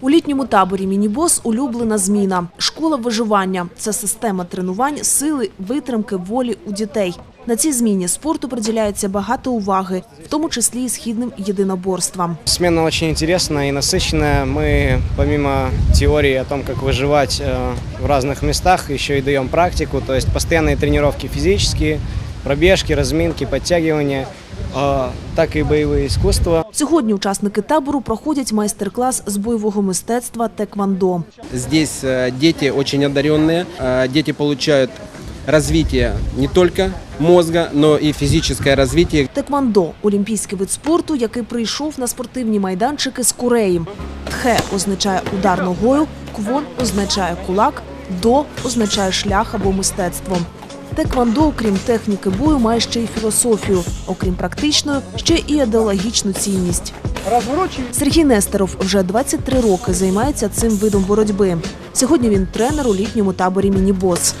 У літньому таборі мінібос улюблена зміна. Школа виживання це система тренувань, сили, витримки, волі у дітей. На цій зміні спорту приділяється багато уваги, в тому числі і східним єдиноборствам. Смена очень интересная и насыщенная. Мы помимо теории о том, как выживать э, в разных местах, еще и даем практику, то есть постоянные тренировки физические, пробежки, разминки, подтягивания, э, так и боевые искусства. Сьогодні учасники табору проходять майстер-клас з бойового мистецтва теквандо. Здесь э, дети очень одаренные, э, дети получают развитие не только мозга, но и физическое развитие. Теквандо – олімпійський вид спорту, який прийшов на спортивні майданчики з Кореї. Тхе означає удар ногою, квон означає кулак, до означає шлях або мистецтво. Теквандо, окрім техніки бою, має ще й філософію, окрім практичної, ще і ідеологічну цінність. Сергій Нестеров вже 23 роки займається цим видом боротьби. Сьогодні він тренер у літньому таборі Мінібос.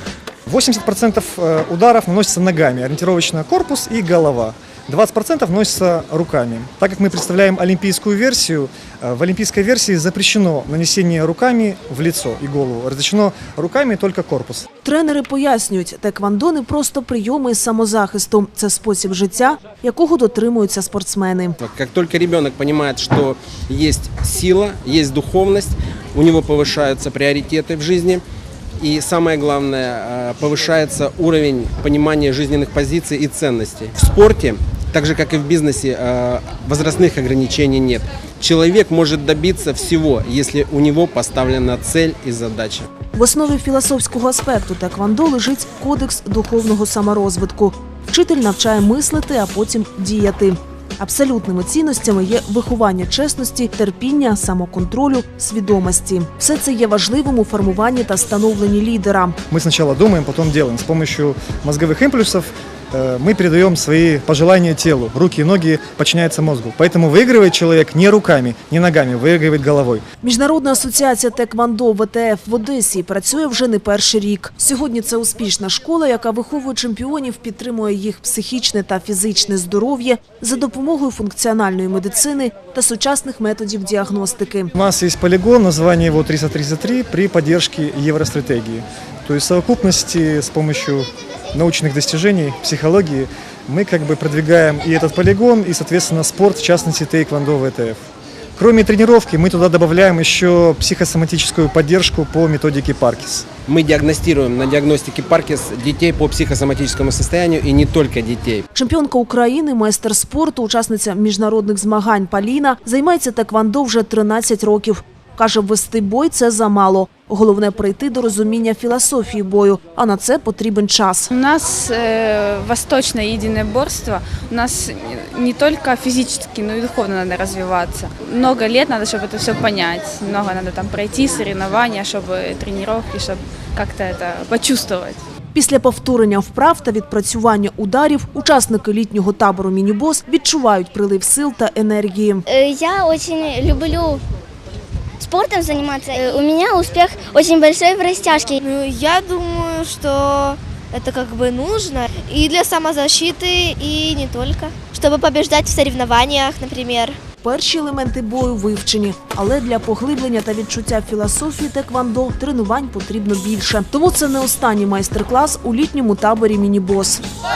80% ударів ударов наносится ногами, ориентировочно корпус и голова. 20% наносится руками. Так как мы представляем олимпийскую версию, э, в олимпийской версии запрещено нанесение руками в лицо и голову. Разрешено руками только корпус. Тренери пояснюють, теквандо не просто прийоми із самозахисту, це спосіб життя, якого дотримуються спортсмени. Как только ребенок понимает, что есть сила, есть духовность, у него повышаются приоритеты в жизни. И самое главное, э, повышается уровень понимания жизненных позиций и ценностей. В спорте, так же как и в бизнесе, э, возрастных ограничений нет. Человек может добиться всего, если у него поставлена цель и задача. В основі філософського аспекту теквандо лежить кодекс духовного саморозвитку. Вчитель навчає мислити, а потім діяти. Абсолютними цінностями є виховання чесності, терпіння, самоконтролю, свідомості. Все це є важливим у формуванні та становленні лідера. Мы сначала думаем, потом делаем. С помощью мозговых импульсов э, мы передаем свои пожелания телу. Руки и ноги подчиняются мозгу. Поэтому выигрывает человек не руками, не ногами, выигрывает головой. Міжнародна асоціація Теквандо ВТФ в Одесі працює вже не перший рік. Сьогодні це успішна школа, яка виховує чемпіонів, підтримує їх психічне та фізичне здоров'я за допомогою функціональної медицини та сучасних методів діагностики. У нас есть полигон, название его 333 при поддержке Евростратегии. То есть в совокупности с помощью научных достижений, психологии, мы как бы продвигаем и этот полигон, и, соответственно, спорт, в частности, тейквондо ВТФ. Кроме тренировки, мы туда добавляем еще психосоматическую поддержку по методике Паркис. Мы диагностируем на диагностике Паркис детей по психосоматическому состоянию и не только детей. Чемпіонка України, майстер спорту, учасниця міжнародних змагань Паліна займається теквандо вже 13 років. Каже, вести бой це замало. Головне прийти до розуміння філософії бою, а на це потрібен час. У нас э, восточное единоборство. У нас не только физически, но и духовно надо развиваться. Много лет надо, чтобы это все понять. Много надо там пройти соревнования, чтобы тренировки, чтобы как-то это почувствовать. Після повторення вправ та відпрацювання ударів учасники літнього табору Мінібос відчувають прилив сил та енергії. Э, Я очень люблю спортом заниматься. Э, У меня успех очень большой в растяжке. Ну, я думаю, что это как бы нужно и для самозащиты, и не только. Чтобы побеждать в соревнованиях, например. Перші елементи бою вивчені, але для поглиблення та відчуття філософії теквандо тренувань потрібно більше. Тому це не останній майстер-клас у літньому таборі Мінібос. Бой